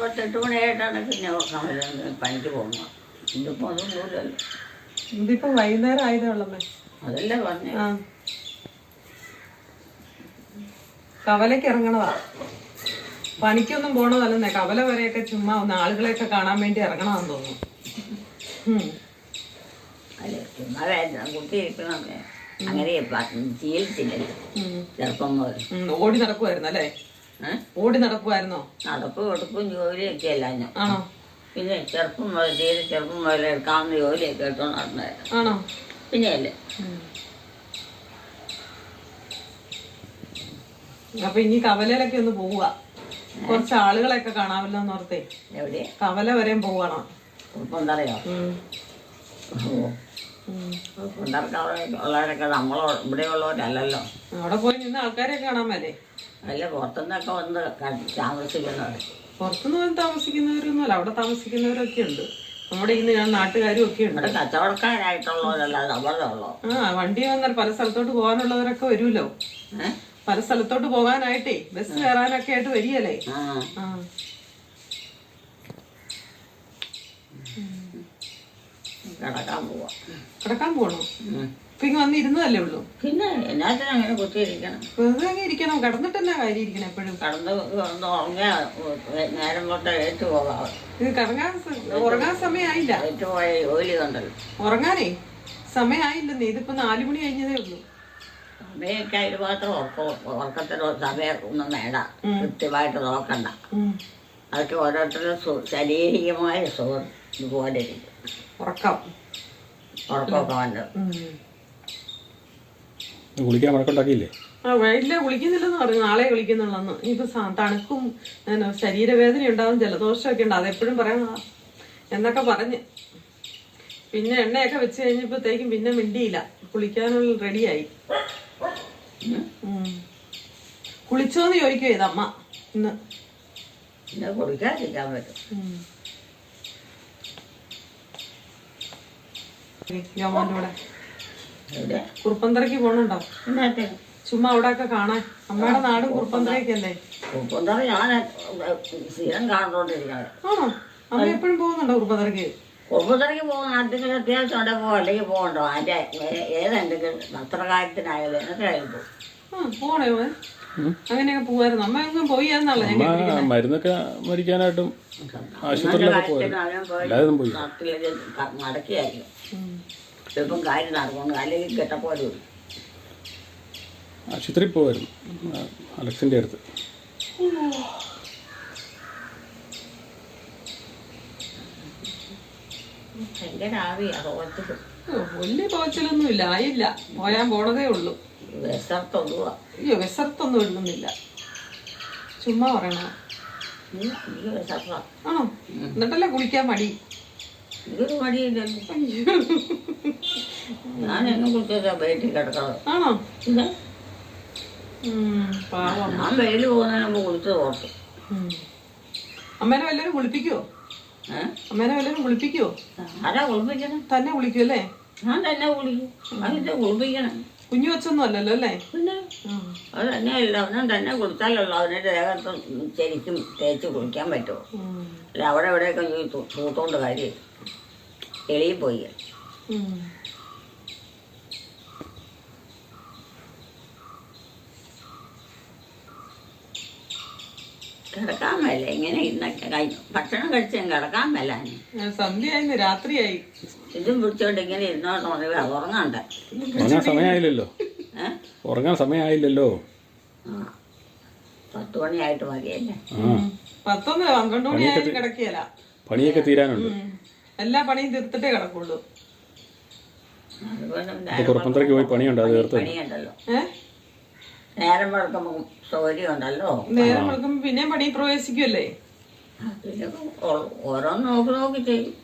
പത്ത് എട്ട് മണിയായിട്ടാണ് പിന്നെ കമല പണിക്ക് പോകുന്നത്. ഇതിപ്പോൾ അതൊന്നുമില്ലല്ലോ ഇതിപ്പോ വൈകുന്നേരം ആയതേ ഉള്ളമ്മേ അതല്ലേ പറഞ്ഞേ. കവലയ്ക്ക് ഇറങ്ങണതാ. പണിക്കൊന്നും പോണതല്ലെന്നേ കവല വരെയൊക്കെ ചുമ്മാ ഒന്ന് ആളുകളെയൊക്കെ കാണാൻ വേണ്ടി ഇറങ്ങണമെന്ന് തോന്നുന്നു. അല്ലേ? ചുമ്മാ അങ്ങനെ ശീലിച്ചില്ലല്ലോ. ചെറുപ്പം മുതൽ. ഓടി നടക്കുമായിരുന്നു അല്ലേ ഓടി നടക്കുമായിരുന്നോ നടപ്പും എടുപ്പും ജോലിയൊക്കെ അല്ല ഞാൻ. ആണോ? പിന്നെ ചെറുപ്പം മുതൽ തീരെ ചെറുപ്പം മുതൽ എടുക്കാവുന്ന ജോലിയൊക്കെ എടുത്തോ നടന്നായിരുന്നു. ആണോ? പിന്നെ അല്ലേ? അപ്പൊ ഇനി കവലയിലൊക്കെ ഒന്ന് പോവുക. കുറച്ച് ആളുകളെയൊക്കെ കാണാമല്ലോ എന്ന് ഓർത്തേ എവിടെ? കവല വരെയും പോവണം. ഇപ്പൊ എന്താ. ഉറുപ്പന്തറക്കാരെ ഉള്ളവരൊക്കെ നമ്മൾ ഇവിടെ ഉള്ളവരല്ലല്ലോ അവിടെ പോയി നിന്ന് ആൾക്കാരെ കാണാൻ മേലേ. അല്ല പുറത്തുനിന്നൊക്കെ വന്ന് താമസിക്കുന്നവർ പുറത്തുനിന്ന് വന്ന് താമസിക്കുന്നവരൊന്നുമല്ല അവിടെ താമസിക്കുന്നവരൊക്കെ ഉണ്ട്. നമ്മുടെ ഈ ഞാൻ നാട്ടുകാരും ഒക്കെ ഉണ്ട്. കച്ചവടക്കാരായിട്ടുള്ളവരല്ലാതെ അവിടെ ഉള്ളോ? ആ വണ്ടി വന്നാൽ പല സ്ഥലത്തോട്ട് പോകാനുള്ളവരൊക്കെ വരുമല്ലോ. പല സ്ഥലത്തോട്ട് പോകാനായിട്ടേ ബസ് കയറാനൊക്കെ ആയിട്ട് വരികയല്ലേ? ആ. ആ കിടക്കാൻ പോവാ. കിടക്കാൻ പോകണോ. ഇപ്പൊ ഇങ്ങ് വന്നിരുന്നതല്ലേ ഉള്ളൂ? പിന്നെ എന്നാത്തിനും അങ്ങനെ കുത്തിയിരിക്കണം വെറുതെ അങ്ങ് ഇരിക്കണം. കിടന്നിട്ട് തന്നെ കാര്യം ഇരിക്കണം എപ്പോഴും? കടന്ന് നേരം തൊട്ട് ഏറ്റു പോകാം ഇത് കറങ്ങാൻ സ- ഉറങ്ങാൻ സമയമായില്ല ഏറ്റു പോയ ജോലി കണ്ടല്ലോ. ഉറങ്ങാനേ സമയമായില്ലെന്നേ ഇതിപ്പോ നാലു മണി കഴിഞ്ഞതേ ഉള്ളൂ. സമയമൊക്കെ അതിൽ മാത്രം ഉറക്കം ഉറക്കത്തിനോ സമയം ഒന്നും വേണ്ട കൃത്യമായിട്ട് നോക്കണ്ട. ഉം. അതൊക്കെ ഓരോരുത്തരുടെ സു ശാരീരികമായ സുഖം ഇതുപോലെ ഇരിക്കും. ഉറക്കം. ഉറക്കമൊക്കെ വന്നത് ഉം. കുളിക്കാൻ വഴക്കുണ്ടാക്കിയില്ലേ? ആ വൈകില്ല കുളിക്കുന്നില്ലെന്ന് പറഞ്ഞു. നാളെ കുളിക്കുന്നുള്ളന്ന് ഇനിയിപ്പോ സ- തണുക്കും ശരീരവേദന ഉണ്ടാവും ജലദോഷമൊക്കെ ഉണ്ട്. അതെപ്പോഴും പറയാം എന്നൊക്കെ പറഞ്ഞ്. പിന്നെ എണ്ണയൊക്കെ വെച്ച് കഴിഞ്ഞപ്പോഴത്തേക്കും പിന്നെ മിണ്ടിയില്ല. കുളിക്കാനുള്ള റെഡിയായി. കുളിച്ചോന്ന് ചോദിക്കുവോ ഇതമ്മ ഇന്ന്. കുളിക്കാൻ കുടിക്കാതിരിക്കാൻ പറ്റും. ജോമോന്റെ കൂടെ. കുറുപ്പന്തറയ്ക്ക് പോണുണ്ടോ? ചുമ്മാ അവിടെ ഒക്കെ കാണാൻ. അമ്മയുടെ നാടും കുറുപ്പന്തറയൊക്കെയല്ലേ? ഉപ്പുന്തറ ഞാൻ സ്ഥിരം കാണുന്നോണ്ടിരിക്കുന്നത് ആണോ? അമ്മ എപ്പോഴും പോകുന്നുണ്ടോ കുറുപ്പന്തറയ്ക്ക്? കുറുപ്പന്തറയ്ക്ക് പോകുന്ന എന്തെങ്കിലും അത്യാവശ്യം ഉണ്ടെങ്കിൽ പോകും. അല്ലെങ്കിൽ പോകണ്ടോ? അതിന്റെ ഏതെന്തെങ്കിലും പത്രകാര്യത്തിനായാലും എന്നൊക്കെയായാലും പോകും. പോണേ അങ്ങനെയൊക്കെ പോവായിരുന്നു. അമ്മ എങ്ങും പോയി എന്നാണല്ലോ ഞാൻ അമ്മ മരുന്നൊക്കെ മരിക്കാനായിട്ടും ആശുപത്രിയിലൊക്കെ പോയത്. പോയി. അല്ലാതെ പോയി ഉം. ഇപ്പം കാര്യം നടക്കുന്നു അല്ലെങ്കിൽ കെട്ടപ്പോലും ആശുപത്രിയിൽ പോവായിരുന്നു. ആ, അലക്സിന്റെ അടുത്ത്. വലിയ പോച്ചലൊന്നും ഇല്ല ആയില്ല. പോയാൻ പോണതേ ഉള്ളൂ. വിശർത്തൊന്നുക അയ്യോ ഇടുന്നില്ല ചുമ്മാ പറയണ എനിക്ക് വിശർത്ത ആണോ? എന്നിട്ടല്ലേ കുളിക്കാൻ മടി? ഇതൊരു മടിയില്ലല്ലോ ഞാൻ എന്നെ കുറിച്ചൊക്കെ വീട്ടിൽ കിടക്കണം ആണോ? പിന്നെ ഉം, പാവം. ഞാൻ വെയിൽ പോകുന്നതിന് മുമ്പ് കുളിച്ചത് ഓർത്തു. ഉം. അമ്മേനെ വല്ലവരും കുളിപ്പിക്കുവോ? ഏഹ് അമ്മേനെ വല്ലവരും കുളിപ്പിക്കുവോ? ആരാ കുളിപ്പിക്കണം? തന്നെ കുളിക്കുമല്ലേ ഞാൻ തന്നെ കുളിക്കും. അതിന്റെ കുളിപ്പിക്കണം. കുഞ്ഞു വെച്ചൊന്നും അല്ലല്ലോ അല്ലേ? പിന്നെ? ഉം. അത് തന്നെയല്ല അവനും തന്നെ കൊടുത്താലല്ലോ അവനെ ദേഹത്തും ശരിക്കും തേച്ച് കുളിക്കാൻ പറ്റുമോ. അല്ല അവിടെ എവിടെയൊക്കെ ഈ തൂത്തോണ്ട് കാര്യം എളിയിൽ പോയി. കിടക്കാൻ മേല ഇങ്ങനെ ഇന്നൊക്കെ കഴിഞ്ഞു ഭക്ഷണം കഴിച്ച് ഞാൻ കിടക്കാൻ മേല. സന്ധ്യയായി രാത്രിയായി. ഇതും പിടിച്ചോണ്ട് ഇങ്ങനെ ഇരുന്നോണ്ട് ഉറങ്ങി ഉറങ്ങാണ്ട. ഉറങ്ങാൻ സമയമായില്ലല്ലോ. ഉറങ്ങാൻ സമയമായില്ലല്ലോ. ആ പത്ത് മണിയായിട്ട് മതിയല്ലേ? പത്തൊന്ന് പന്ത്രണ്ട് മണിയായിട്ട് കിടക്കിയല്ല. പണിയൊക്കെ തീരാനുണ്ട്. എല്ലാ പണിയും തീർത്തിട്ടേ കിടക്കുള്ളൂ. പോയി പണിയുണ്ട് അത് തീർത്ത്? പണിയുണ്ടല്ലോ. ഏ? നേരം വെളുക്കുമ്പോൾ സൗകര്യം ഉണ്ടല്ലോ നേരം വെളുക്കുമ്പോ പിന്നെ പണി പ്രവേശിക്കുമല്ലേ പിന്നെ ഓരോന്ന് നോക്കി നോക്കി ചെയ്യും.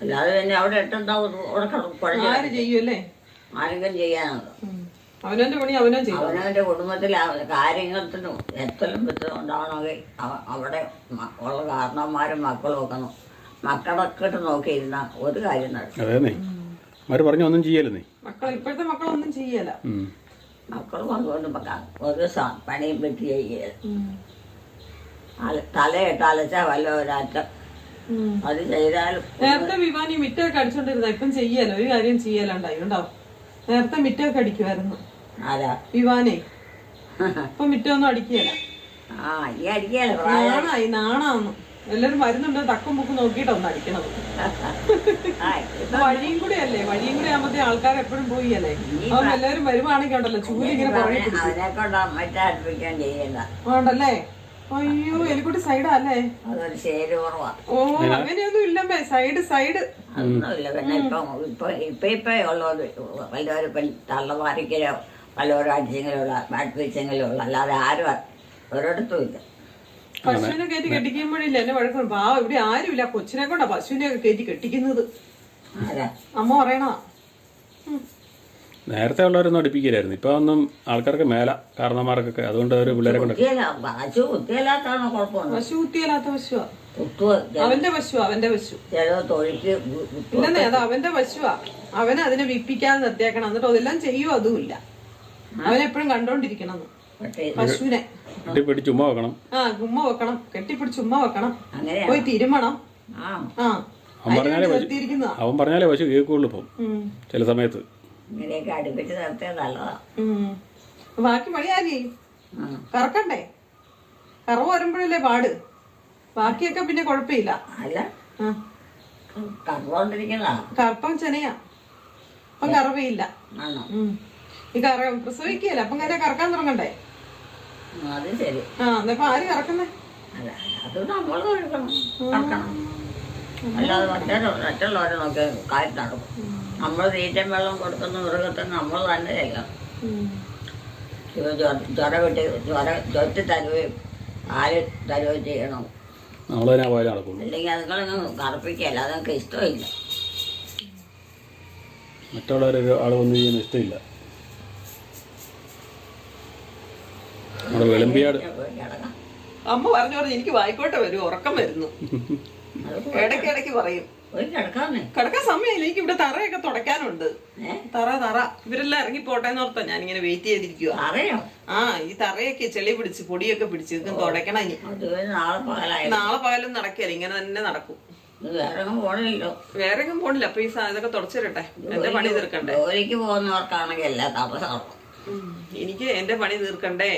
അല്ലാതെ പിന്നെ അവിടെ ഇട്ടെന്താ അവിടെ കുഴഞ്ഞ ആര് ചെയ്യുമല്ലേ ആരെങ്കിലും ചെയ്യാനുള്ളത് ഉം. അവനവന്റെ പണി അവനോ ചെയ്യും. അവനവന്റെ കുടുംബത്തിൽ കാര്യങ്ങൾക്കും എത്തലും വിത്തലും ഉണ്ടാവണമെങ്കിൽ അവിടെ ഉള്ള കാരണവന്മാരും മക്കളും ഒക്കെ മക്കളൊക്കെ ഇട്ട് നോക്കിയിരുന്ന ഒരു കാര്യം നടക്കും അവർ പറഞ്ഞു ഒന്നും ചെയ്യലെന്നേ മക്കൾ ഇപ്പോഴത്തെ മക്കളൊന്നും ചെയ്യല ഉം. കൊണ്ടുകൊണ്ട് വെക്കാം ഒരു പണിയും വെട്ടി ചെയ്യുക. തലയിട്ട് അലച്ച വല്ല ഒരാറ്റം. അത് ചെയ്താലും നേരത്തെ വിവാനി മിറ്റൊക്കെ അടിച്ചോണ്ടിരുന്ന ഇപ്പം ചെയ്യാലോ ഒരു കാര്യം ചെയ്യലുണ്ടായി ഉണ്ടാവും നേരത്തെ മിറ്റൊക്കെ അടിക്കുമായിരുന്നു ആരാ? വിവാനേ. ഇപ്പൊ മിറ്റൊന്നും അടിക്കുകയല്ല. ആ ഈ നാണായി നാണാന്ന്. എല്ലാരും വരുന്നുണ്ട്. തക്കും പൊക്കും നോക്കിട്ട് ഒന്ന് അടിക്കണത്. വഴിയും കൂടെ അല്ലേ? വഴിയും കൂടെ ആകുമ്പത്തേ ആൾക്കാർ എപ്പോഴും പോയി അല്ലേ? അപ്പം എല്ലാരും വരുവാണെങ്കിൽ ഉണ്ടല്ലോ ചൂൽ ഇങ്ങനെ ഉണ്ടല്ലേ അയ്യോ എലിക്കുട്ടി സൈഡാ അല്ലേ? ഓ അങ്ങനെയൊന്നും ഇല്ലമ്മേ. സൈഡ് സൈഡ് ഒന്നുമില്ല പിന്നെ ഇപ്പൊ ഇപ്പൊ ഇപ്പൊ ഇപ്പൊ ഉള്ളത് വല്ലവരും ഇപ്പം തള്ളമാരിക്കലോ വല്ലവരും അടിച്ചെങ്കിലുള്ള അടുപ്പിച്ചെങ്കിലുള്ള അല്ലാതെ ആരും ഒരിടത്തും ഇല്ല. പശുവിനെ കയറ്റി കെട്ടിക്കുമ്പോഴില്ല എന്നെ വഴക്കും പാവം ഇവിടെ ആരുമില്ല. കൊച്ചിനെ കൊണ്ടാ പശുവിനെ ഒക്കെ കയറ്റി കെട്ടിക്കുന്നത്. ആരാ? അമ്മ പറയണ നേരത്തെ ഉള്ളവരൊന്നും അടുപ്പിക്കില്ലായിരുന്നു. ഇപ്പൊ ഒന്നും ആൾക്കാർക്ക് മേല കാരണന്മാർക്കൊക്കെ അതുകൊണ്ട് അവർ പിള്ളേരെ കൊണ്ട് പശു കുത്തിയല്ലാത്താണ് കുഴപ്പമുണ്ട് പശു കുത്തിയല്ലാത്ത പശുവാ. അവന്റെ പശുവാ അവന്റെ പശു. പിന്നെ അത് അവന്റെ പശുവാ. അവനെ അതിനെ വിപ്പിക്കാതെ നിർത്തിയേക്കണം. എന്നിട്ട് അതെല്ലാം ചെയ്യുമോ അതുമില്ല. അവനെപ്പോഴും കണ്ടോണ്ടിരിക്കണം പശുവിനെ. കെട്ടിപ്പിടിച്ച് ഉമ്മ വെക്കണം. ആ ഉമ്മ വെക്കണം. കെട്ടിപ്പിടിച്ച് ഉമ്മ വെക്കണം. അങ്ങനെയാ? പോയി തിരുമണം. ആ. അവൻ പറഞ്ഞാലേ പശു അവൻ പറഞ്ഞാലേ പശു കേൾക്കുള്ളൂ ഇപ്പം. ചില സമയത്ത്. ഇങ്ങനെയൊക്കെ അടുപ്പിച്ച് നിർത്തിയത് നല്ലതാ. ബാക്കി മഴയാകി ആ. കറക്കണ്ടേ? കറവ് വരുമ്പോഴല്ലേ പാട്. ബാക്കിയൊക്കെ പിന്നെ കുഴപ്പമില്ല. അല്ല. കറുപ്പം ചെനയാ. അപ്പൊ കറവയില്ല. ഈ കറ പ്രസവിക്കുകയല്ല? അപ്പൊ കാര്യം കറക്കാൻ തുടങ്ങണ്ടേ? അത് ശരി. ആ എന്നിപ്പോ ആര് കറക്കുന്നേ? അല്ല അത് നമ്മൾ കഴിക്കണം കറക്കണം. അല്ലാതെ മറ്റേ മറ്റുള്ളവരെ നോക്കി കാര്യം നടക്കും. നമ്മൾ തീറ്റം വെള്ളം കൊടുക്കുന്ന മൃഗത്തിന് നമ്മൾ തന്നെ ചെയ്യണം. ഇവ ജ്വര- വിട്ട് ജ്വര ജ്വറ്റ് തരുകയും പാൽ തരുകയും ചെയ്യണം. അല്ലെങ്കിൽ അതുങ്ങളൊന്നും കറപ്പിക്കുകയല്ല അതൊക്കെ ഇഷ്ടമില്ല. മറ്റുള്ളവരൊരു ആൾ വന്നു ചെയ്യുന്ന ഇഷ്ടമില്ല. നമ്മുടെ വെളുമ്പിയാട്. പോയി അമ്മ പറഞ്ഞു പറഞ്ഞു എനിക്ക് വായിക്കോട്ടെ വരും ഉറക്കം വരുന്നു. ഇടയ്ക്ക് ഇടയ്ക്ക് പറയും കിടക്കാൻ സമയമില്ല എനിക്ക് ഇവിടെ തറയൊക്കെ തുടയ്ക്കാനുണ്ട്. തറ തറ. ഇവരെല്ലാം ഇറങ്ങി പോട്ടെ എന്ന് ഓർത്താ ഇങ്ങനെ വെയിറ്റ് ചെയ്തിരിക്കുക ആ ഈ തറയൊക്കെ ചെളി പിടിച്ച് പൊടിയൊക്കെ പിടിച്ച് ഇതും തുടയ്ക്കണം ഇനി. നാളെ പകലായി. നാളെ പകലും നടക്കില്ല ഇങ്ങനെ തന്നെ നടക്കും. വേറെ പോണില്ല അപ്പൊ ഈ ഇതൊക്കെ തുടച്ചിരട്ടെ എന്റെ പണി തീർക്കണ്ടേ? ജോലിക്ക് പോകുന്നവർക്കാണെങ്കിൽ എല്ലാ ഉം. എനിക്ക് എന്റെ പണി തീർക്കണ്ടേ?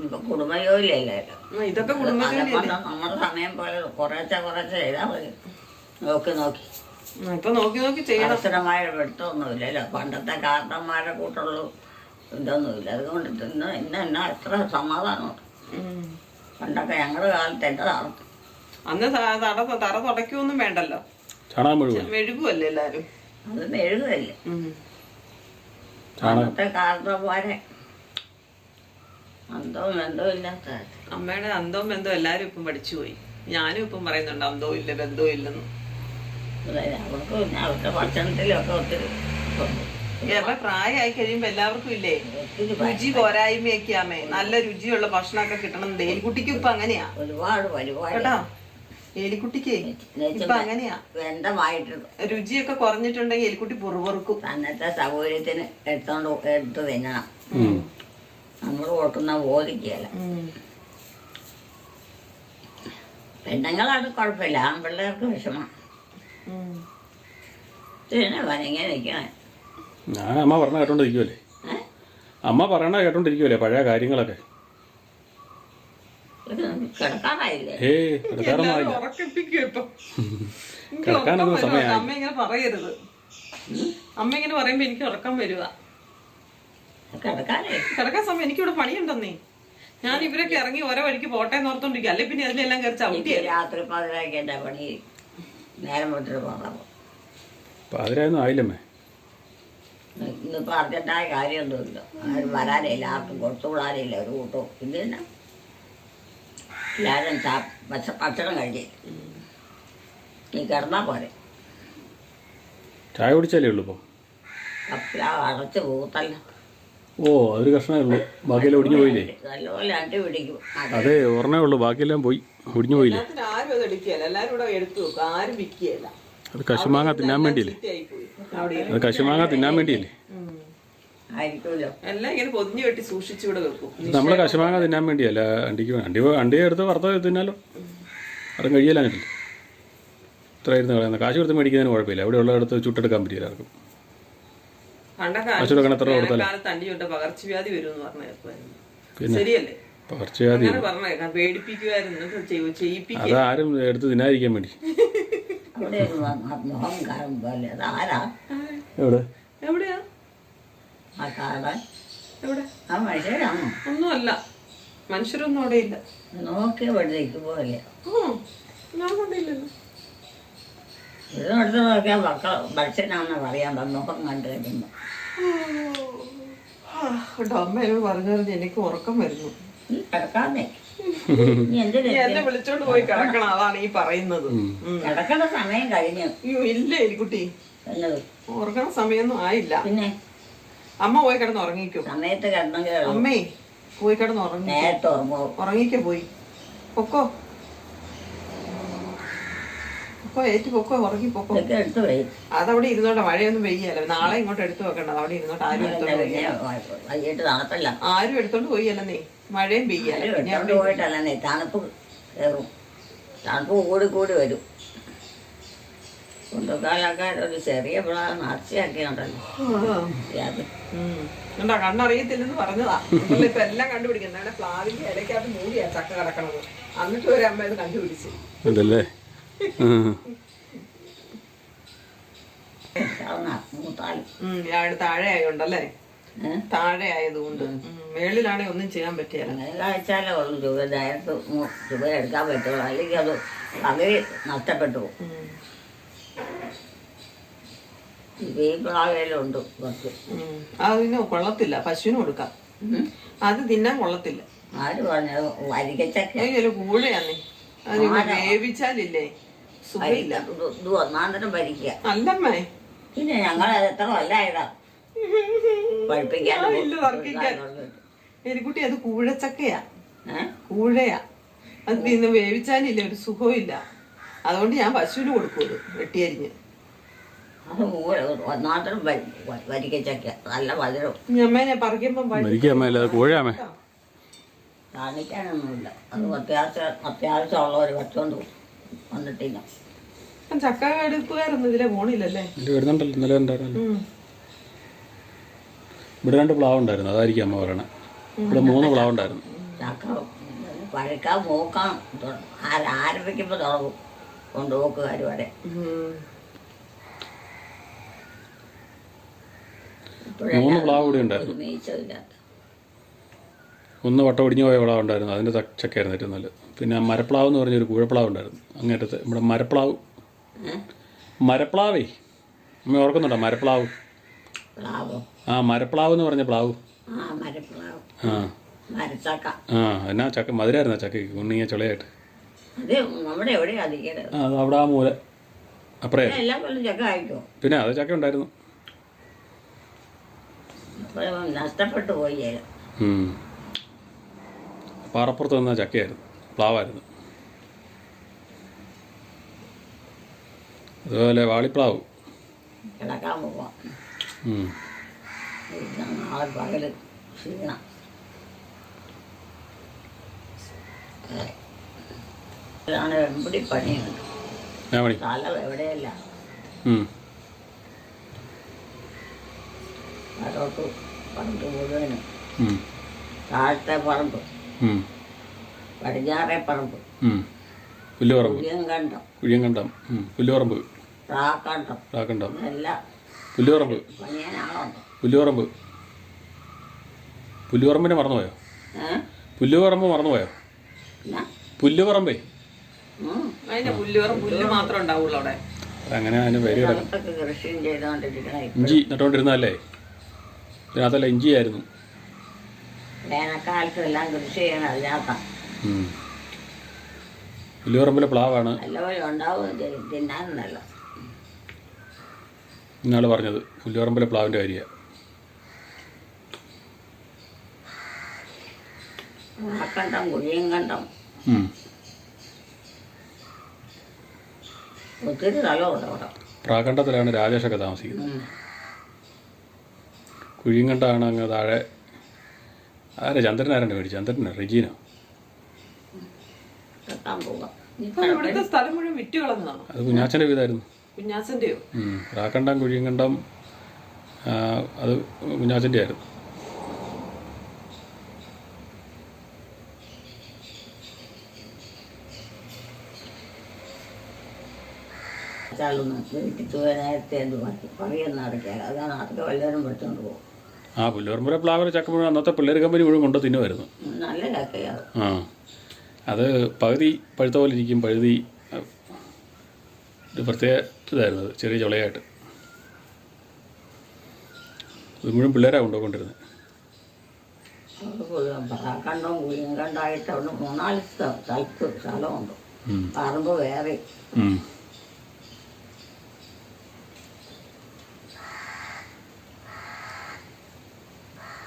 ഇപ്പൊ കുടുംബജോലിയല്ലേ? ഇതൊക്കെ കുടുംബജോലി നമ്മുടെ സമയം പോലെ കുറേശ്ശെ കുറേശ്ശെ ചെയ്താൽ മതി. നോക്കി നോക്കി. ഇപ്പൊ നോക്കി നോക്കി ചെയ്യണം. അവസരമായ പണ്ടത്തെ കാർട്ടന്മാരെ കൂട്ടുള്ളൂ. ഇതൊന്നുമില്ല. അതുകൊണ്ട് ഇന്ന് ഇന്ന് എന്നാ എത്ര സമാധാനം. പണ്ടൊക്കെ ഞങ്ങളുടെ കാലത്ത് എന്റെ അന്ന് തറ തുടക്കൊന്നും വേണ്ടല്ലോ. മെഴുകുമല്ലേ എല്ലാരും? അത് മെഴുകല്ലേ. പണ്ടത്തെ കാരണന്മാരെ അന്തവും ബന്ധവും ഇല്ലാത്ത അമ്മയുടെ അന്തവും ബന്ധവും എല്ലാരും ഇപ്പം പഠിച്ചു പോയി. ഞാനും ഇപ്പം പറയുന്നുണ്ട് അന്തവും ഇല്ല ബന്ധവും ഇല്ലെന്ന്. അതായത് അവർക്ക് അവരുടെ ഭക്ഷണത്തിലൊക്കെ ഒത്തിരി. ഇപ്പൊ പ്രായമായി കഴിയുമ്പോ എല്ലാവർക്കും ഇല്ലേ? രുചി പോരായ്മയൊക്കെ അമ്മേ നല്ല രുചിയുള്ള ഭക്ഷണമൊക്കെ കിട്ടണം. എലിക്കുട്ടിക്കും ഇപ്പൊ അങ്ങനെയാ? ഒരുപാട് കേട്ടോ? എലിക്കുട്ടിക്ക് ഇപ്പൊ അങ്ങനെയാ? ബന്ധമായിട്ട് രുചിയൊക്കെ കുറഞ്ഞിട്ടുണ്ടെങ്കിൽ എലിക്കുട്ടി പുറവർക്കും അന്നത്തെ സൗകര്യത്തിന് എടുത്തോണ്ട് എടുത്തു തിന്നണം. ഉം. നമ്മൾ കൊടുക്കുന്ന ബോധിക്കുകയല്ല പെണ്ണുങ്ങളാണ് കുഴപ്പമില്ല ആൺപിള്ളേർക്ക് വിഷമം. പിന്നെ വനങ്ങനെ നിൽക്കണേ. ഞാൻ അമ്മ പറഞ്ഞ കേട്ടോണ്ടിരിക്കുമല്ലേ ഏ? അമ്മ പറയണ കേട്ടോണ്ടിരിക്കുമല്ലേ പഴയ കാര്യങ്ങളൊക്കെ? കിടക്കാറായില്ലേ? കിടക്കാനൊന്നും സമയമായി. അമ്മ ഇങ്ങനെ പറയരുത്. അമ്മ ഇങ്ങനെ പറയുമ്പോ എനിക്ക് ഉറക്കം വരുക കിടക്കാനേ കിടക്കാൻ സമയം എനിക്കിവിടെ പണിയുണ്ടെന്നേ. ഞാൻ ഇവരൊക്കെ ഇറങ്ങി ഓരോ വഴിക്ക് പോട്ടെ എന്ന് ഓർത്തോണ്ടിരിക്കും അല്ലെ പിന്നെ അതിലെല്ലാം കയറി ചവിട്ടിയല്ലേ രാത്രി പതിനായിരം പണി നേരം വിട്ടിട്ട് പോകാം അപ്പം അതിലായൊന്നും ആയില്ലമ്മേ. ഇന്ന് പറഞ്ഞിട്ടായ കാര്യമൊന്നുമില്ല. ആരും വരാനില്ല. ആർക്കും കൊടുത്തുകൂടാനില്ല ഒരു കൂട്ടവും. പിന്നെ എല്ലാവരും ഭക്ഷണം കഴിക്കും. നീ കിടന്നാ പോരെ. ചായ കുടിച്ചാലേ ഉള്ളൂ ഇപ്പം. കപ്പില അടച്ച് പൂത്തല്ല ഓ അതൊരു കഷ്ണമേ ഉള്ളൂ ബാക്കിയെല്ലാം ഒടിഞ്ഞു പോയില്ലേ? നല്ലപോലെ അണ്ടി പിടിക്കും. അത്. ഒരെണ്ണേ ഉള്ളൂ. ബാക്കിയെല്ലാം പോയി. ഒടിഞ്ഞു പോയില്ലേ? എല്ലാത്തിനും ആരും അത് എടുക്കുകയല്ല. എല്ലാരും ഇവിടെ എടുത്തു വെക്കും. ആരും വിൽക്കുകയല്ല. അത് കശുമാങ്ങ തിന്നാൻ വേണ്ടിയില്ലേ? അവിടെ അത് കശുമാങ്ങ തിന്നാൻ വേണ്ടിയില്ലേ? ആയിരിക്കുമല്ലോ. എല്ലാം ഇങ്ങനെ പൊതിഞ്ഞു കെട്ടി സൂക്ഷിച്ചു ഇവിടെ വെക്കും. നമ്മൾ കശുമാങ്ങ തിന്നാൻ വേണ്ടിയല്ല. അണ്ടിക്ക് വേ- അണ്ടി അണ്ടി എടുത്ത് വറുത്ത് തിന്നാലോ? ആരും കഴിയലാഞ്ഞിട്ടില്ല ഇത്രയായിരുന്നു ഇരുന്ന് കളയുന്നത് കാശ് കൊടുത്ത് മേടിക്കുന്നതിന് കുഴപ്പമില്ല. ഇവിടെ എടുത്ത് ചുട്ടെടുക്കാൻ പറ്റിയില്ല ആർക്കും. പണ്ടൊക്കെ കൊണ്ട് പകർച്ചവ്യാധി വരുമെന്ന് പറഞ്ഞു ശരിയല്ലേ? പകർച്ചവ്യാധി അങ്ങനെ പറഞ്ഞേക്കാം പേടിപ്പിക്കുമായിരുന്നു ചെയ്- ചെയ്യിപ്പിക്കുക. അത് ആരും എടുത്ത് വേണ്ടി. അതാരാ എവിടെ? എവിടെയാ? ഒന്നുമല്ല. മനുഷ്യരൊന്നും അവിടെ ഇല്ല നോക്കി ഇവിടെ കണ്ടില്ലല്ലോ ഇതിനടുത്ത് നോക്കിയാൽ മക്കൾ മത്സ്യനാണെന്ന് പറയാൻ മുഖം കണ്ടു കേട്ടോ അമ്മ എന്നോട് പറഞ്ഞു എനിക്ക് ഉറക്കം വരുന്നു. കിടക്കാന്നേ നീ എന്തിനാ നീ എന്നെ വിളിച്ചോണ്ട് പോയി കിടക്കണം. അതാണ് ഈ പറയുന്നത്. കിടക്കേണ്ട സമയം കഴിഞ്ഞു. അയ്യോ ഇല്ല എലിക്കുട്ടി? ഉറങ്ങണ സമയമൊന്നും ആയില്ല. പിന്നെ? അമ്മ പോയി കിടന്ന് ഉറങ്ങിക്കോ സമയത്ത് കിടന്നെങ്കിൽ അമ്മേ പോയി കിടന്ന് ഉറങ്ങി നേരത്തെ ഓർമ്മ ഉറങ്ങിക്കോ പോയി. പൊക്കോ. പൊക്കോ ഏറ്റു പൊക്കോ ഉറങ്ങി പൊക്കോ. ഇതൊക്കെ എടുത്തു പോയി അതവിടെ ഇരുന്നോട്ടെ മഴയൊന്നും പെയ്യല്ലോ. നാളെ ഇങ്ങോട്ട് എടുത്തു വെക്കണ്ട. അവിടെ ഇരുന്നോട്ട് ആരും എടുത്തോണ്ട് പോയി പിന്നെ വൈകിട്ട് തണുപ്പല്ല ആരും എടുത്തോണ്ട് പോയില്ല നീ. മഴയും പെയ്യല്ല. പിന്നെ പോയിട്ടല്ലേ തണുപ്പ് കയറും. തണുപ്പ് കൂടി കൂടി വരും. കൊണ്ടുകാലൊക്കെ ഒരു ചെറിയ പിള്ളേർ നിറച്ചിയൊക്കെ ഉണ്ടല്ലോ അത്. എന്താ കണ്ണറിയത്തില്ലെന്ന് പറഞ്ഞതാ. ഇപ്പൊ എല്ലാം കണ്ടുപിടിക്കുന്നത് പ്ലാവിന്റെ ഇലക്കകത്ത് മൂടിയാ ചക്ക കടക്കണത് എന്നിട്ട് ഒരു അമ്മ ഇത് കണ്ടുപിടിച്ച്. അവിടെ താഴെ ആയതുകൊണ്ടല്ലേ താഴെ ആയതുകൊണ്ട്. മേളിലാണെ ഒന്നും ചെയ്യാൻ പറ്റിയല്ല. ഉള്ളൂ. രൂപ നേരത്ത് രൂപ എടുക്കാൻ പറ്റുള്ളൂ. അല്ലെങ്കിൽ അത് പകുതി നഷ്ടപ്പെട്ടു പോകും. ഉം, ഈ പ്ലാവേലുണ്ട് കുറച്ച്. ഉം. അതിന് കൊള്ളത്തില്ല. പശുവിന് കൊടുക്കാം. അത് തിന്നാൻ കൊള്ളത്തില്ല. ആര് പറഞ്ഞത് വരിക്കച്ചക്ക അതിന് കൂഴയാന്നേ വേവിച്ചാലില്ലേ? സുഖമില്ല. ഇത് ഒന്നാന്തരം ഭരിക്കുക അല്ലമ്മേ. പിന്നെ ഞങ്ങൾ എത്ര കൊല്ലായതാ എരിക്കുട്ടി അത് കൂഴച്ചക്കയാ. കൂഴയാ. അത് തിന്ന് വേവിച്ചാലില്ല ഒരു സുഖവും ഇല്ല. അതുകൊണ്ട് ഞാൻ പശുവിന് കൊടുക്കൂ അത് വെട്ടിയരിഞ്ഞ് അത് ഒന്നാന്തരം വരിക്കച്ചക്ക നല്ല മധുരം. ഞമ്മേനെ പറിക്കുമ്പോ കോഴയാമേ കാണിക്കാനൊന്നുമില്ല. അത് അത്യാവശ്യം അത്യാവശ്യമുള്ളവർ വെച്ചോണ്ട് വന്നിട്ടില്ല. ചക്ക എടുക്കുകാരൊന്നും ഇതിലെ പോണില്ലല്ലേ? വരുന്നുണ്ടല്ലോ ഇന്നലെ ഉണ്ടായിരുന്നല്ലോ. ഇവിടെ രണ്ട് പ്ലാവ് ഉണ്ടായിരുന്നു അതായിരിക്കും അമ്മ പറയണേ. ഇവിടെ മൂന്ന് പ്ലാവ് ഉണ്ടായിരുന്നു. ചക്ക പഴുക്കാൻ മൂക്കാൻ ആരംഭിക്കുമ്പോൾ തുടങ്ങും. കൊണ്ടുപോക്കുകാർ വരെ. മൂന്ന് പ്ലാവ് കൂടി ഉണ്ടായിരുന്നു. ഒന്ന് വട്ടം ഒടിഞ്ഞു പോയ വിളവ് ഉണ്ടായിരുന്നു. അതിന്റെ ചക്കയായിരുന്നു ഏറ്റവും നല്ലത്. പിന്നെ മരപ്ലാവ് എന്ന് പറഞ്ഞൊരു കുഴപ്ലാവ് ഉണ്ടായിരുന്നു. അങ്ങേറ്റത്ത് ഇവിടെ മരപ്ലാവ്. മരപ്പ്ളാവേ മരപ്ലാവേ? അമ്മ ഓർക്കുന്നുണ്ടോ? മരപ്ലാവ്. പ്ലാവ്. ആ മരപ്ലാവ് എന്ന് പറഞ്ഞ പ്ലാവ്. ആ ആ. എന്നാ ചക്ക മധുരമായിരുന്നു ചക്കയ്ക്ക്. ഉണ്ണിയ ചുളയായിട്ട്. അത് അവിടെ ആ മൂല. അപ്പറേ. പിന്നെ അത് ചക്ക ഉണ്ടായിരുന്നു. നഷ്ടപ്പെട്ടു പോയി. പാറപ്പുറത്ത് നിന്ന ചക്കയായിരുന്നു പ്ലാവായിരുന്നു അതുപോലെ വാളിപ്ലാവ് കിടക്കാൻ പോവാം ഉം. ഇന്ന് നാളെ പകൽ ക്ഷീണം ഏ. ഇതാണ് എമ്പടി പണിയുണ്ട് സ്ഥലം എവിടെയല്ല പറമ്പ് മുഴുവനും. താഴത്തെ പറമ്പ്. പടിഞ്ഞാറേ പറമ്പ്. ഉം. പുല്ലുപറമ്പ്. കുഴിയങ്കണ്ടം കുഴിയങ്കണ്ടം. പുല്ലുപറമ്പ്. പ്രാക്കണ്ടം. കാക്കണ്ടം ഇതെല്ലാം. പുല്ലുപറമ്പ്. പുല്ലുപറമ്പ്. പുല്ലുപറമ്പിനെ മറന്നുപോയോ? പുല്ലുപറമ്പ് മറന്നുപോയോ? പുല്ലുപറമ്പേ. അങ്ങനെ അതിന് പേര് കിടക്കും സ്ഥലത്തൊക്കെ കൃഷിയും ചെയ്തുകൊണ്ടിരിക്കണ ഇപ്പം ഇഞ്ചി ആയിരുന്നു വേനൽക്കാലത്തും എല്ലാം കൃഷി ചെയ്യണം അതിനകത്താണ്. പുല്ലുപറമ്പിലെ പ്ലാവാണ്. നല്ലപോലെ ഇന്നാൾ പറഞ്ഞത് പുല്ലുപറമ്പിലെ പ്ലാവിന്റെ കാര്യമാണ് കുഴിയും കണ്ടം. ഒത്തിരി സ്ഥലമുണ്ട് അവിടെ. പ്രാകണ്ഡത്തിലാണ് രാജേഷൊക്കെ താമസിക്കുന്നത്. കുഴിയും കണ്ടാണ് അങ്ങ് താഴെ ആരാ? ചന്ദ്രൻ ആരാണ്ട് മേടിച്ചു ചന്ദ്രനോ? റെജീന. കെട്ടാൻ പോകാം ഇപ്പൊ ഇവിടുത്തെ സ്ഥലം മുഴുവൻ വിറ്റ് കളഞ്ഞതാണോ അത് കുഞ്ഞാച്ചന്റെ വീടായിരുന്നു. കുഞ്ഞാച്ചന്റെയോ ഉം. റാക്കണ്ടം കുഴിയങ്കണ്ടം അത് കുഞ്ഞാച്ചന്റെ ആയിരുന്നു. ചാളൊന്നും വീട്ടിൽ പോയി നേരത്തെ എന്ത് പറയുന്ന നടക്കുക അതാണ് അതൊക്കെ വല്ലവരും പഠിച്ചുകൊണ്ട് പോകും ആ പുല്ലൂർമ്പുര പ്ലാവിലെ ചക്ക മുഴുവൻ അന്നത്തെ പിള്ളേർ കമ്പനി മുഴുവൻ കൊണ്ട് തിന്നുമായിരുന്നു. നല്ല ആ. അത് പകുതി പഴുത്ത പോലെ ഇരിക്കും പഴുതി ഒരു പ്രത്യേക ഇതായിരുന്നു അത് ചെറിയ ചുളയായിട്ട്. ഇത് മുഴുവൻ പിള്ളേരാണ് കൊണ്ടുപോയിക്കൊണ്ടിരുന്നത്. കുഴിയും കണ്ടായിട്ട് അവിടെ മൂന്നാൽ സ്ഥ- സ്ഥലത്ത് സ്ഥലമുണ്ട്. പറമ്പ് വേറെ.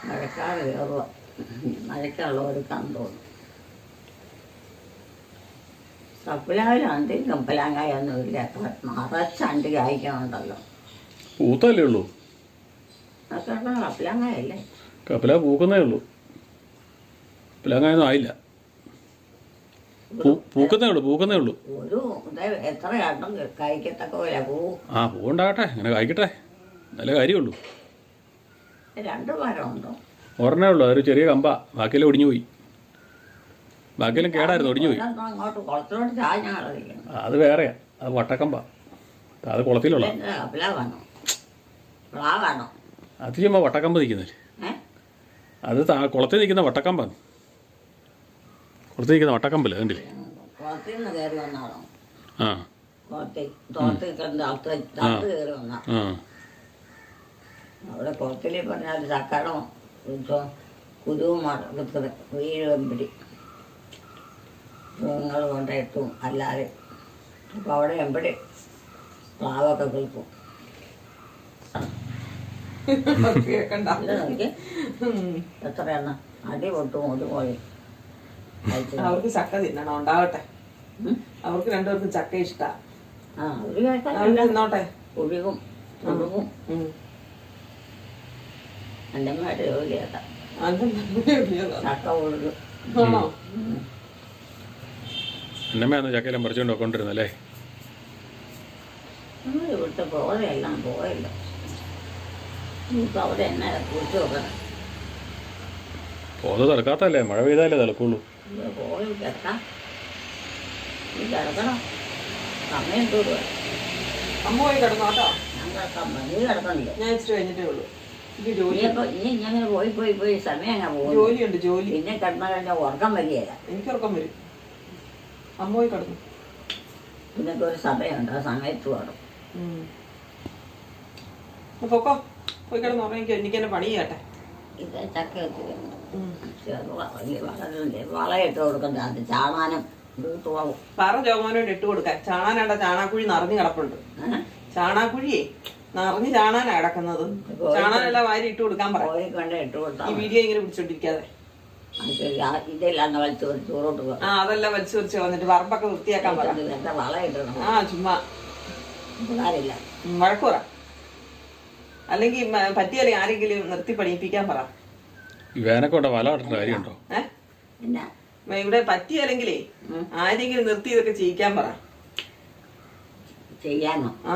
മഴക്കാറ് കയറുക ഒരു കണ്ടോന്നു കപ്പിലാവിലാണ്ട് കപ്പലാങ്കായൊന്നുമില്ല നിറച്ച് അണ്ടി കായ്ക്കണുണ്ടല്ലോ പൂത്തല്ലേ ഉള്ളൂ? അതൊക്കെ കപ്പലാങ്കായല്ലേ കപ്പില പൂക്കുന്നേ ഉള്ളൂ. ആയില്ല. പൂക്കുന്നേ ഉള്ളൂ പൂക്കുന്നേ ഉള്ളൂ. ഒരു ഇത് എത്ര എണ്ണം കഴിക്കത്തക്ക പോലെ പൂ. ആ പൂവുണ്ടാകട്ടെ. അങ്ങനെ കായ്ക്കട്ടെ. നല്ല കാര്യമുള്ളൂ. രണ്ട് മരമുണ്ടോ? ഒരെണ്ണേ ഉള്ളൂ അതൊരു ചെറിയ കമ്പ. ബാക്കിയെല്ലാം ഒടിഞ്ഞു പോയി. ബാക്കിയെല്ലാം കേടായിരുന്നു ഒടിഞ്ഞു പോയി. അങ്ങോട്ട് കുളത്തിലോട്ട് ചാഞ്ഞ കളറിക്കണം അത് വേറെയാ അത് വട്ടക്കമ്പ. അത് കുളത്തിലുള്ള. അത് ചുമ്മാ വട്ടക്കമ്പ് നിൽക്കുന്നില്ല അത് താ കുളത്തിൽ നിൽക്കുന്ന വട്ടക്കമ്പാണ് കുളത്തിൽ നിൽക്കുന്ന വട്ടക്കമ്പല്ലേ വന്നാണോ? ആ. ആ. അവിടെ കുളത്തിൽ പറഞ്ഞാൽ ചക്കടം കുരുവും വീഴും പിടി പൂങ്ങൾ കൊണ്ടിട്ടും അല്ലാതെ. അപ്പോൾ അവിടെ എമ്പടി പ്ലാവൊക്കെ കിളിക്കും. കേക്കണ്ട ഇത് നോക്കി ഉം. എത്ര അടി പൊട്ടും ഒരു പോയി കഴിച്ചു അവർക്ക് ചക്ക തിന്നണം ഉണ്ടാവട്ടെ. അവർക്ക് രണ്ടുപേർക്കും ചക്ക ഇഷ്ടാ. ആ ഒരു കേട്ടോട്ടെ ഒഴുകും ഒഴുകും അതെന്താ വലിയതാ. ചക്ക ഒഴുകും ആണോ? എന്നമ്മയാന്ന് ചക്കയെല്ലാം പറിച്ചുകൊണ്ട് കൊണ്ടിരുന്നല്ലേ നമ്മൾ ഇവിടുത്തെ പോലെയെല്ലാം പോയല്ലോ. ഇനിയിപ്പോൾ അവിടെ എന്നെ കുറിച്ച് നോക്കണം? പോത് തിളക്കാത്തല്ലേ മഴ പെയ്താലേ തിളക്കുള്ളൂ ഇവിടെ പോയി കിടക്കാം. നീ കിടക്കണം? സമയം തൂരുക അമ്മ പോയി കിടന്നോട്ടോ ഞാൻ കിടക്കാം. നീ കിടക്കണില്ലേ? ഞാൻ ഇച്ചിരി കഴിഞ്ഞിട്ടേ ഉള്ളൂ. എനിക്ക് നീ ജോലി ഇപ്പോൾ ഇനി ഇങ്ങനെ പോയി പോയി പോയി സമയം അങ്ങനെ പോകും ജോലിയുണ്ട് ജോലി. പിന്നെ കിടന്നു കഴിഞ്ഞാൽ ഉറക്കം വരികയില്ല. എനിക്ക് ഉറക്കം വരും. അമ്മ പോയി കിടന്നു. ഇതിനൊക്കെ ഒരു സമയമുണ്ട് ആ സമയത്ത് വേണം പൊക്കോ പോയി കിടന്ന് ഉറങ്ങിക്കോ. എനിക്ക് എന്നെ പണി ചെയ്യട്ടെ. ഇത് വളയിട്ട് കൊടുക്കണ്ട ചാണാനും പറ ജോമോനോട് ഇട്ട് കൊടുക്കാൻ. ചാണാനാണ്ട ചാണാക്കുഴി നിറഞ്ഞു കിടപ്പുണ്ട്. ചാണാക്കുഴിയേ. നിറഞ്ഞ് ചാണാനാ കിടക്കുന്നത്. ചാണാനല്ല വാരി ഇട്ട് കൊടുക്കാൻ പറ. കോഴി കൊണ്ട് ഇട്ട് ഈ വീഡിയോ ഇങ്ങനെ പിടിച്ചോണ്ടിരിക്കാതെ. ഇതെല്ലാം വലിച്ച് ചോറോട്ട് ആ അതെല്ലാം വലിച്ചു വലിച്ച് വന്നിട്ട് പറമ്പൊക്കെ വൃത്തിയാക്കാൻ പറ. എന്താ വള ആ ചുമ്മാ. ഉപകാരമില്ല. ഉം, വഴക്ക് അല്ലെങ്കിൽ പറ്റിയാലേ ആരെങ്കിലും നിർത്തി പഠിപ്പിക്കാൻ പറ. ഈ വേനക്കൊണ്ട് വല കാര്യമുണ്ടോ? ഇവിടെ പറ്റിയല്ലെങ്കിലേ ആരെങ്കിലും നിർത്തി ഇതൊക്കെ ചെയ്യിക്കാൻ പറ. ചെയ്യാനോ? ആ.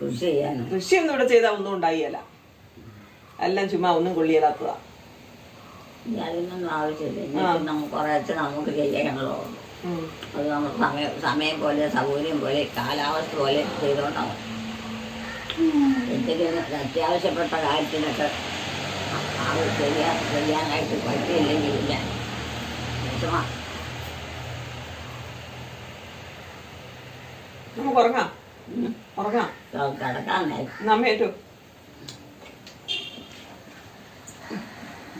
കൃഷി ചെയ്യാനോ? കൃഷിയൊന്നും ഇവിടെ ചെയ്താൽ ഒന്നും ഉണ്ടായില്ല. എല്ലാം ചുമ്മാ ഒന്നും കൊള്ളിയതാക്കുക അതിനൊന്നും ആവശ്യമില്ല. ഇനി നമുക്ക് കുറേശ്ശെ നമുക്ക് ചെയ്യാനുള്ളൂ ഉം. അത് നമ്മൾ സമയം സമയം പോലെ സൗകര്യം പോലെ കാലാവസ്ഥ പോലെ ചെയ്തോണ്ടാവും എന്തെങ്കിലും അത്യാവശ്യപ്പെട്ട കാര്യത്തിനൊക്കെ അത് ചെയ്യാൻ ചെയ്യാനായിട്ട് പറ്റിയില്ലെങ്കിൽ ഇല്ല വിഷമം. നമുക്ക് ഉറങ്ങാം. ഉറങ്ങാം. കിടക്കാൻ നേരം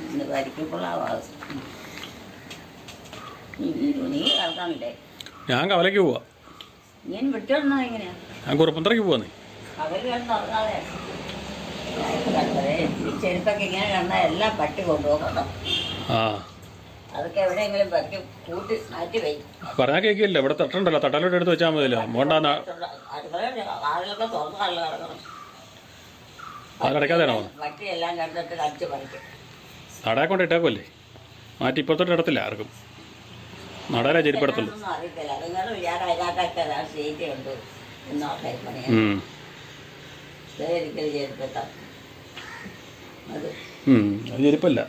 ഇന്ന് ഞാൻ കവലയ്ക്ക് പോവാ. ഞാൻ എങ്ങനെയാ ഞാൻ കുറുപ്പന്തറയ്ക്ക് കിടന്നുറങ്ങാതെ ഈ ചെരുപ്പൊക്കെ ഇങ്ങനെ കിടന്നാൽ എല്ലാം പട്ടി കൊണ്ടുപോകണം ആ. അതൊക്കെ എവിടെയെങ്കിലും കൂട്ടി മാറ്റി വയ്ക്കും പറഞ്ഞാൽ കേൾക്കില്ല ഇവിടെ തട്ടുണ്ടല്ലോ. തട്ടലോട്ട് എടുത്ത് വെച്ചാൽ മതിയല്ലോ. മോണ്ടാ ആളുകളൊക്കെ തുറന്ന് കള്ളു കിടക്കണം അതിലടയ്ക്കാതെയാണോ പോകുന്നത് പറ്റിയെല്ലാം കണ്ടിട്ട് കടിച്ച് പറിക്കും. നടയെ കൊണ്ട് ഇട്ടേക്കല്ലേ മാറ്റി ഇപ്പത്തോട്ട് ഇടത്തില്ല ആർക്കും. നടയിലെ ചെരിപ്പെടുത്തുള്ളൂ. അറിയത്തില്ല. വിചാരം സീറ്റ് ഉണ്ട് എന്നോട്ടെ. ഒരിക്കലും ചെരുപ്പത്ത. അത് ചെരുപ്പല്ല.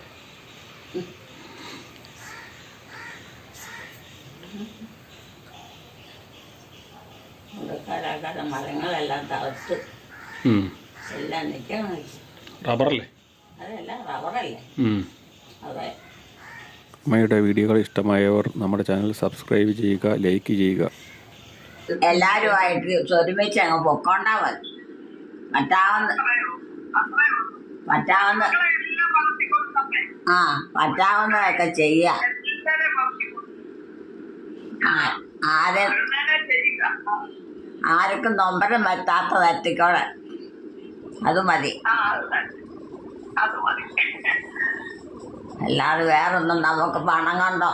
മരങ്ങളെല്ലാം. എല്ലാം റബ്ബറല്ലേ? അതെല്ലാം റബ്ബറല്ലേ? ഉം. അതെ. അമ്മയുടെ വീഡിയോകൾ ഇഷ്ടമായവർ നമ്മുടെ ചാനൽ സബ്സ്ക്രൈബ് ചെയ്യുക ലൈക്ക് ചെയ്യുക. എല്ലാരുമായിട്ട് ഒരുമിച്ച് അങ്ങ് പൊക്കോണ്ടാ മതി. പറ്റാവുന്ന പറ്റാവുന്ന ആ പറ്റാവുന്നതൊക്കെ ചെയ്യുക ആ, ആരെ ആർക്കും നൊമ്പരം വരുത്താത്ത തരത്തിക്കോടെ അത് മതി. അല്ലാതെ വേറൊന്നും നമുക്ക് പണം കൊണ്ടോ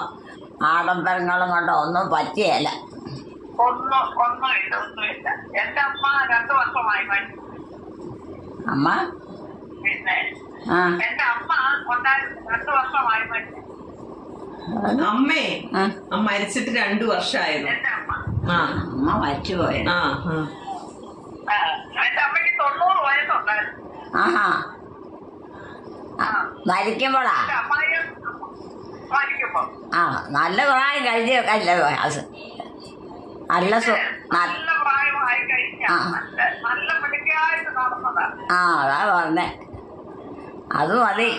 ആഡംബരങ്ങളും കൊണ്ടോ ഒന്നും പറ്റിയല്ല ഒന്നും ഒന്നുമില്ല ഒന്നുമില്ല എന്റെ അമ്മ രണ്ടു വർഷമായി മരിച്ചു അമ്മ? പിന്നെ ആ. എന്റെ അമ്മ രണ്ടു വർഷമായി അമ്മേ മരിച്ചിട്ട് രണ്ടു വർഷമായിരുന്നു അമ്മ വയസ്സുണ്ടായിരുന്നു. ആഹാ. ആ, മരിക്കുമ്പോഴാ ആ നല്ല പ്രായം കഴിഞ്ഞ അല്ലേ നല്ല ആ അതാ പറഞ്ഞേ. അത് മതി.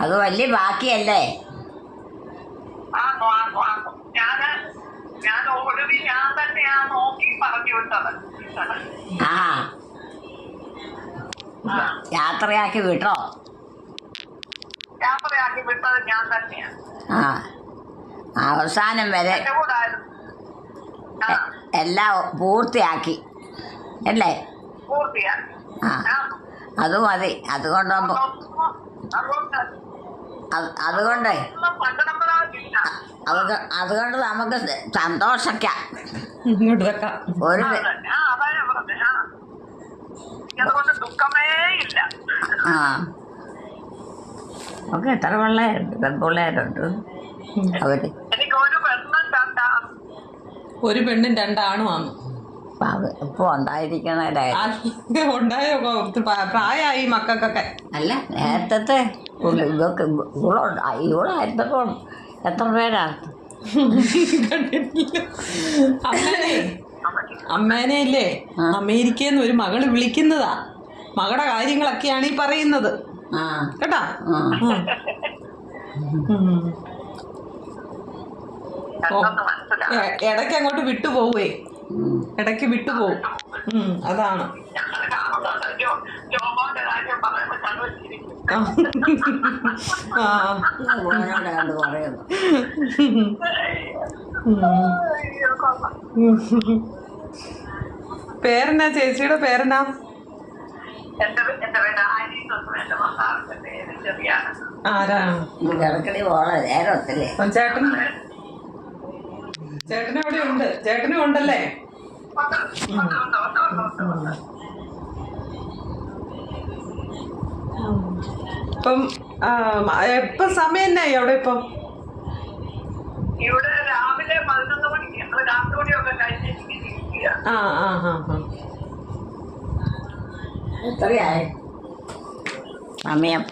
അത് വലിയ ബാക്കിയല്ലേ ആന്നു ആന്നു ആന്നു ഞാൻ ഞാൻ ഒടുവിൽ ഞാൻ തന്നെയാ നോക്കി പറഞ്ഞു വിട്ടത് ആ. യാത്രയാക്കി വിട്ടോ? യാത്രയാക്കി വിട്ടത് ഞാൻ തന്നെയാണ് ആ. അവസാനം വരെ എല്ലാം പൂർത്തിയാക്കി. അല്ലേ? പൂർത്തിയാക്കി. ആ അത് മതി. അതുകൊണ്ട് നമ്മ- അതുകൊണ്ട് അവർക്ക് അതുകൊണ്ട് നമുക്ക് സന്തോഷിക്കാം. ഇങ്ങോട്ട് വെക്കാം ഒരു ആ, നമുക്ക് എത്ര പിള്ളേരുണ്ട്? പെൺപിള്ളേരുണ്ട് അവർ ഒരു പെണ്ണും രണ്ടാ ഇപ്പൊ ഉണ്ടായിരിക്കണല്ലേ? ഉണ്ടായോ പ്രായമായി മക്കൾക്കൊക്കെ. അല്ല നേരത്തെ ഇവക്ക് ഇവളുണ്ട് ഇവളായിരുന്നപ്പോ എത്ര പേരാ? കണ്ടിട്ടില്ല. അമ്മേനെ അമ്മേനെ ഇല്ലേ. അമേരിക്കയിൽ നിന്ന് ഒരു മകൾ വിളിക്കുന്നതാ. മകളുടെ കാര്യങ്ങളൊക്കെയാണ് ഈ പറയുന്നത്. ആ. കേട്ടാ? ഇടയ്ക്ക് അങ്ങോട്ട് വിട്ടുപോവേ. ഇടയ്ക്ക് വിട്ടുപോകും. അതാണ്. ആ. പേരെന്നാ ചേച്ചിയുടെ പേരെന്നാ? ചേട്ടൻ ചേട്ടൻ. അവിടെ ഉണ്ട് ചേട്ടനും ഉണ്ടല്ലേ? ഇപ്പം എപ്പം സമയം എന്നായി അവിടെ ഇപ്പം? ഇവിടെ രാവിലെ പതിനൊന്ന് മണിക്ക്. ഞങ്ങൾ കാത്തുകൂടിയൊക്കെ കഴിഞ്ഞിരിക്കുക ആ ആ ആ ആ. സമയം.